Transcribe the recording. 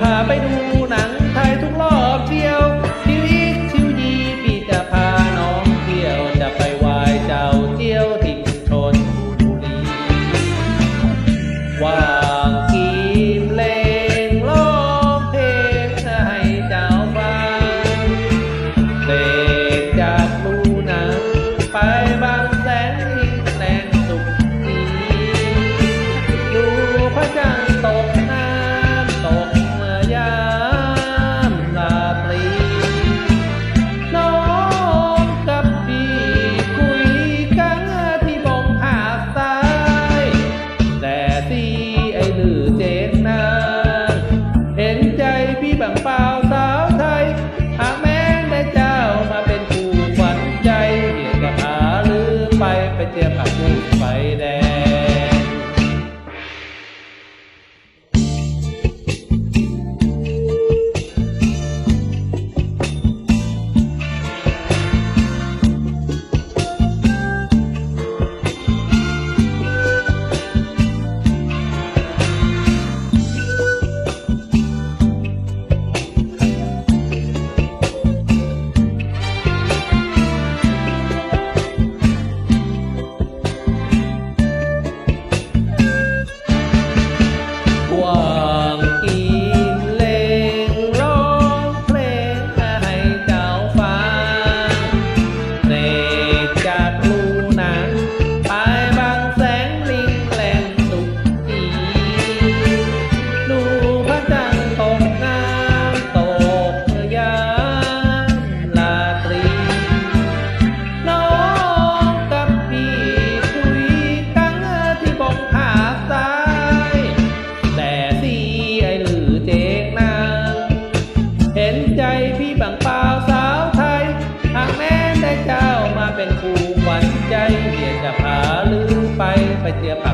พาไป ใจเกียดจะพาลืมไปไปเสียปาก